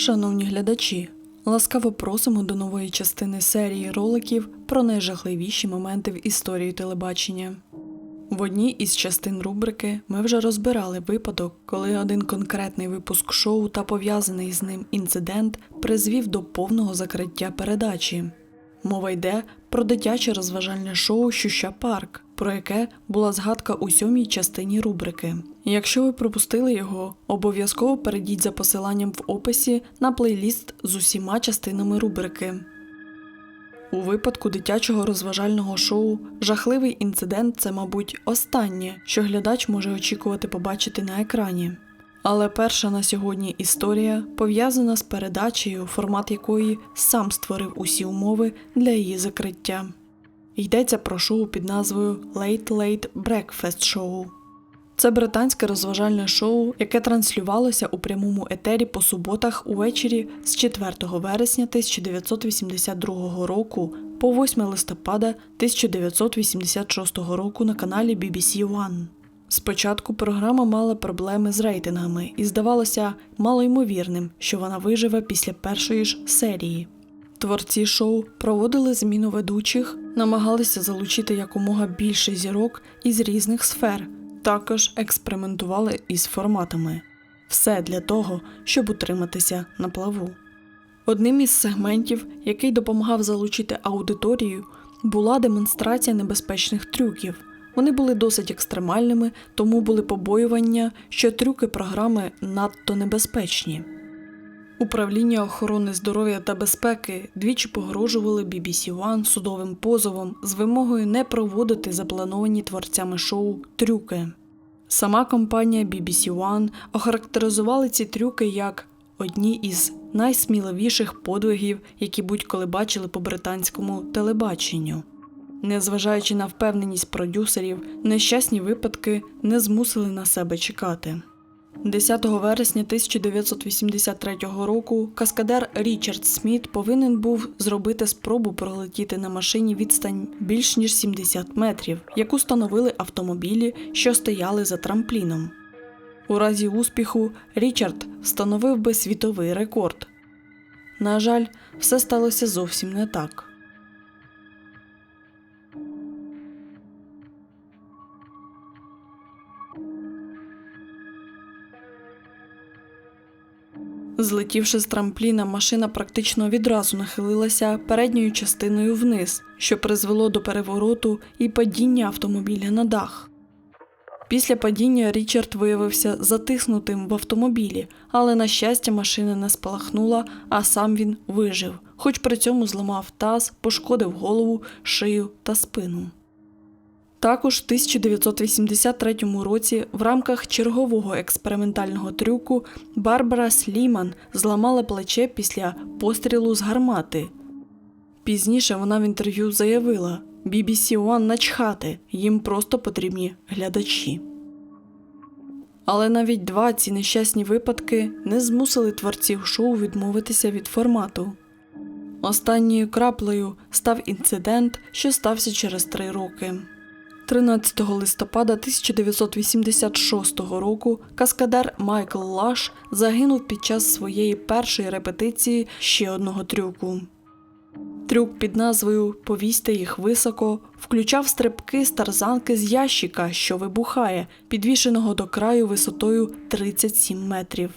Шановні глядачі, ласкаво просимо до нової частини серії роликів про найжахливіші моменти в історії телебачення. В одній із частин рубрики ми вже розбирали випадок, коли один конкретний випуск шоу та пов'язаний з ним інцидент призвів до повного закриття передачі. Мова йде про дитяче розважальне шоу Щуща Парк, про яке була згадка у сьомій частині рубрики. Якщо ви пропустили його, обов'язково перейдіть за посиланням в описі на плейліст з усіма частинами рубрики. У випадку дитячого розважального шоу жахливий інцидент це, мабуть, останнє, що глядач може очікувати побачити на екрані. Але перша на сьогодні історія пов'язана з передачею, формат якої сам створив усі умови для її закриття. Йдеться про шоу під назвою Late Late Breakfast Show. Це британське розважальне шоу, яке транслювалося у прямому етері по суботах увечері з 4 вересня 1982 року по 8 листопада 1986 року на каналі BBC One. Спочатку програма мала проблеми з рейтингами і здавалося малоймовірним, що вона виживе після першої ж серії. Творці шоу проводили зміну ведучих, намагалися залучити якомога більше зірок із різних сфер, також експериментували із форматами. Все для того, щоб утриматися на плаву. Одним із сегментів, який допомагав залучити аудиторію, була демонстрація небезпечних трюків. Вони були досить екстремальними, тому були побоювання, що трюки програми надто небезпечні. Управління охорони здоров'я та безпеки двічі погрожували BBC One судовим позовом з вимогою не проводити заплановані творцями шоу трюки. Сама компанія BBC One охарактеризували ці трюки як одні із найсміливіших подвигів, які будь-коли бачили по британському телебаченню. Незважаючи на впевненість продюсерів, нещасні випадки не змусили на себе чекати. 10 вересня 1983 року каскадер Річард Сміт повинен був зробити спробу пролетіти на машині відстань більш ніж 70 метрів, яку становили автомобілі, що стояли за трампліном. У разі успіху Річард встановив би світовий рекорд. На жаль, все сталося зовсім не так. Злетівши з трампліна, машина практично відразу нахилилася передньою частиною вниз, що призвело до перевороту і падіння автомобіля на дах. Після падіння Річард виявився затиснутим в автомобілі, але, на щастя, машина не спалахнула, а сам він вижив, хоч при цьому зламав таз, пошкодив голову, шию та спину. Також в 1983 році в рамках чергового експериментального трюку Барбара Сліман зламала плече після пострілу з гармати. Пізніше вона в інтерв'ю заявила: BBC One начхати, їм просто потрібні глядачі. Але навіть два ці нещасні випадки не змусили творців шоу відмовитися від формату. Останньою краплею став інцидент, що стався через три роки. 13 листопада 1986 року каскадер Майкл Лаш загинув під час своєї першої репетиції ще одного трюку. Трюк під назвою Повісьте їх високо включав стрибки з тарзанки з ящика, що вибухає, підвішеного до краю висотою 37 метрів.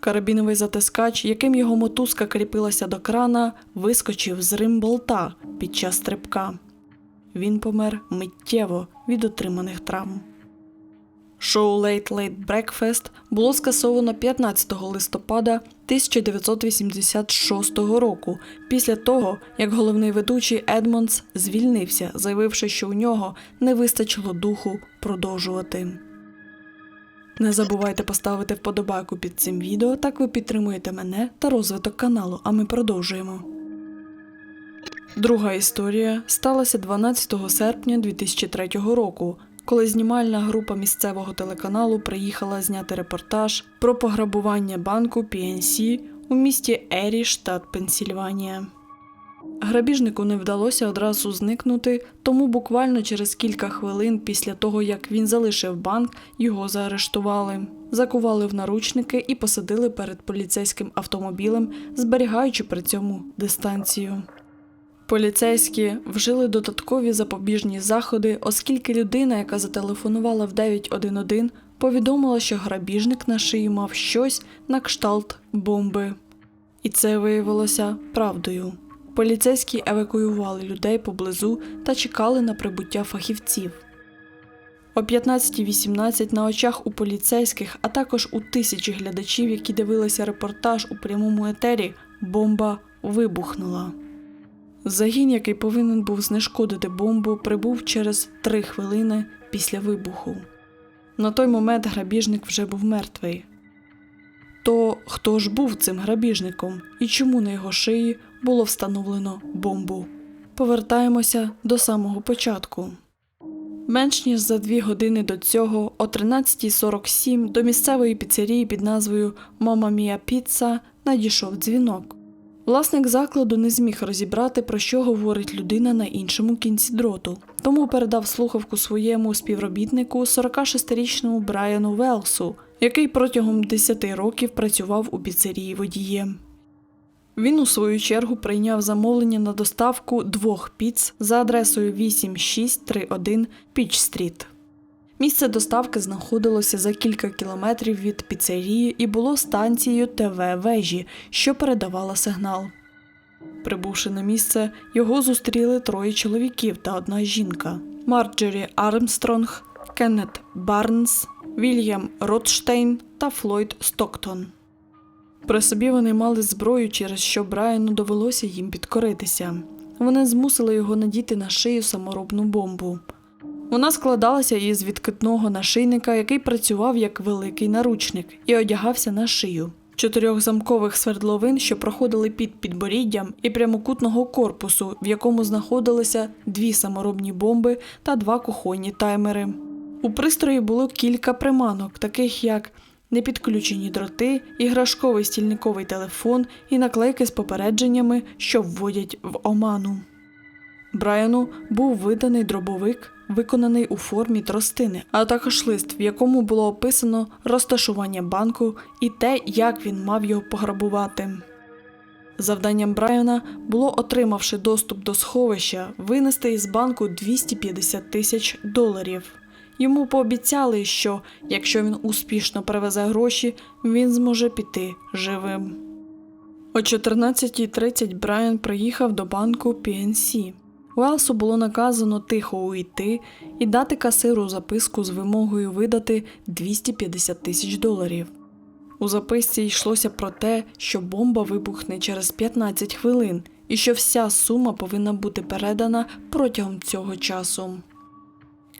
Карабіновий затискач, яким його мотузка кріпилася до крана, вискочив з римболта під час стрибка. Він помер миттєво від отриманих травм. Шоу Late Late Breakfast було скасовано 15 листопада 1986 року, після того, як головний ведучий Едмондс звільнився, заявивши, що у нього не вистачило духу продовжувати. Не забувайте поставити вподобайку під цим відео, так ви підтримуєте мене та розвиток каналу, а ми продовжуємо. Друга історія сталася 12 серпня 2003 року, коли знімальна група місцевого телеканалу приїхала зняти репортаж про пограбування банку PNC у місті Ері, штат Пенсільванія. Грабіжнику не вдалося одразу зникнути, тому буквально через кілька хвилин після того, як він залишив банк, його заарештували, закували в наручники і посадили перед поліцейським автомобілем, зберігаючи при цьому дистанцію. Поліцейські вжили додаткові запобіжні заходи, оскільки людина, яка зателефонувала в 911, повідомила, що грабіжник на шиї мав щось на кшталт бомби. І це виявилося правдою. Поліцейські евакуювали людей поблизу та чекали на прибуття фахівців. О 15.18 на очах у поліцейських, а також у тисячі глядачів, які дивилися репортаж у прямому етері, бомба вибухнула. Загін, який повинен був знешкодити бомбу, прибув через три хвилини після вибуху. На той момент грабіжник вже був мертвий. То хто ж був цим грабіжником і чому на його шиї було встановлено бомбу? Повертаємося до самого початку. Менш ніж за дві години до цього, о 13.47 до місцевої піцерії під назвою Мама Мія Піца надійшов дзвінок. Власник закладу не зміг розібрати, про що говорить людина на іншому кінці дроту, тому передав слухавку своєму співробітнику 46-річному Брайану Велсу, який протягом 10 років працював у піцерії водієм. Він у свою чергу прийняв замовлення на доставку двох піц за адресою 8631 Піч-стріт. Місце доставки знаходилося за кілька кілометрів від піцерії і було станцією ТВ вежі, що передавала сигнал. Прибувши на місце, його зустріли троє чоловіків та одна жінка: Марджорі Армстронг, Кеннет Барнс, Вільям Ротштейн та Флойд Стоктон. При собі вони мали зброю, через що Брайану довелося їм підкоритися. Вони змусили його надіти на шию саморобну бомбу. Вона складалася із відкидного нашийника, який працював як великий наручник, і одягався на шию. Чотирьох замкових свердловин, що проходили під підборіддям, і прямокутного корпусу, в якому знаходилися дві саморобні бомби та два кухонні таймери. У пристрої було кілька приманок, таких як непідключені дроти, іграшковий стільниковий телефон і наклейки з попередженнями, що вводять в оману. Брайану був виданий дробовик, виконаний у формі тростини, а також лист, в якому було описано розташування банку і те, як він мав його пограбувати. Завданням Брайана було, отримавши доступ до сховища, винести із банку 250 тисяч доларів. Йому пообіцяли, що якщо він успішно привезе гроші, він зможе піти живим. О 14.30 Брайан приїхав до банку PNC. Уелсу було наказано тихо уйти і дати касиру записку з вимогою видати 250 тисяч доларів. У записці йшлося про те, що бомба вибухне через 15 хвилин і що вся сума повинна бути передана протягом цього часу.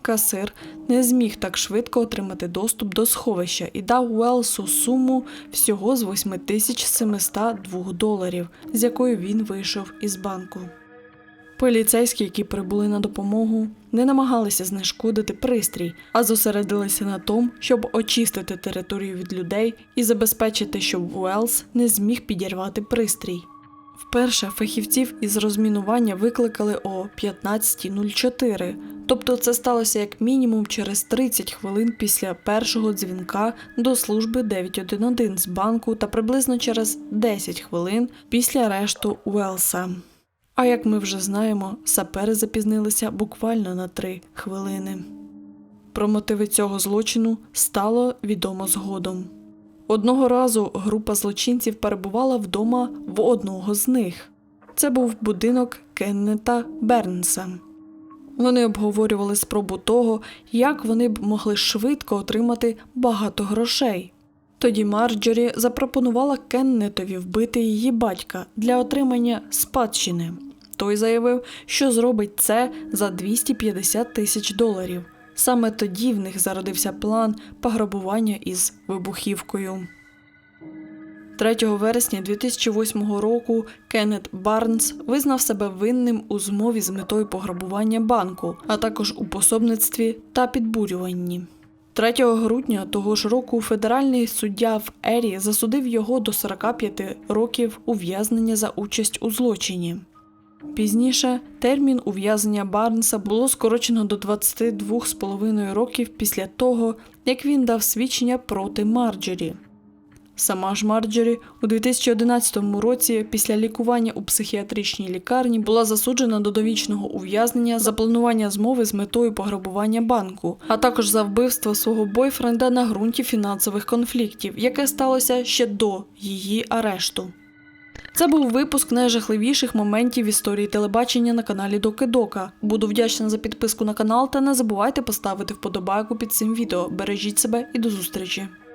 Касир не зміг так швидко отримати доступ до сховища і дав Уелсу суму всього з 8702 доларів, з якою він вийшов із банку. Поліцейські, які прибули на допомогу, не намагалися знешкодити пристрій, а зосередилися на тому, щоб очистити територію від людей і забезпечити, щоб Уелс не зміг підірвати пристрій. Вперше фахівців із розмінування викликали о 15.04, тобто це сталося як мінімум через 30 хвилин після першого дзвінка до служби 911 з банку та приблизно через 10 хвилин після арешту Уелса. А як ми вже знаємо, сапери запізнилися буквально на 3 хвилини. Про мотиви цього злочину стало відомо згодом. Одного разу група злочинців перебувала вдома в одного з них. Це був будинок Кеннета Бернса. Вони обговорювали спробу того, як вони б могли швидко отримати багато грошей. Тоді Марджорі запропонувала Кеннетові вбити її батька для отримання спадщини. Той заявив, що зробить це за 250 тисяч доларів. Саме тоді в них зародився план пограбування із вибухівкою. 3 вересня 2008 року Кеннет Барнс визнав себе винним у змові з метою пограбування банку, а також у пособництві та підбурюванні. 3 грудня того ж року федеральний суддя в Ері засудив його до 45 років ув'язнення за участь у злочині. Пізніше термін ув'язнення Барнса було скорочено до 22,5 років після того, як він дав свідчення проти Марджорі. Сама ж Марджорі у 2011 році після лікування у психіатричній лікарні була засуджена до довічного ув'язнення за планування змови з метою пограбування банку, а також за вбивство свого бойфренда на ґрунті фінансових конфліктів, яке сталося ще до її арешту. Це був випуск найжахливіших моментів в історії телебачення на каналі Доки Дока. Буду вдячна за підписку на канал та не забувайте поставити вподобайку під цим відео. Бережіть себе і до зустрічі!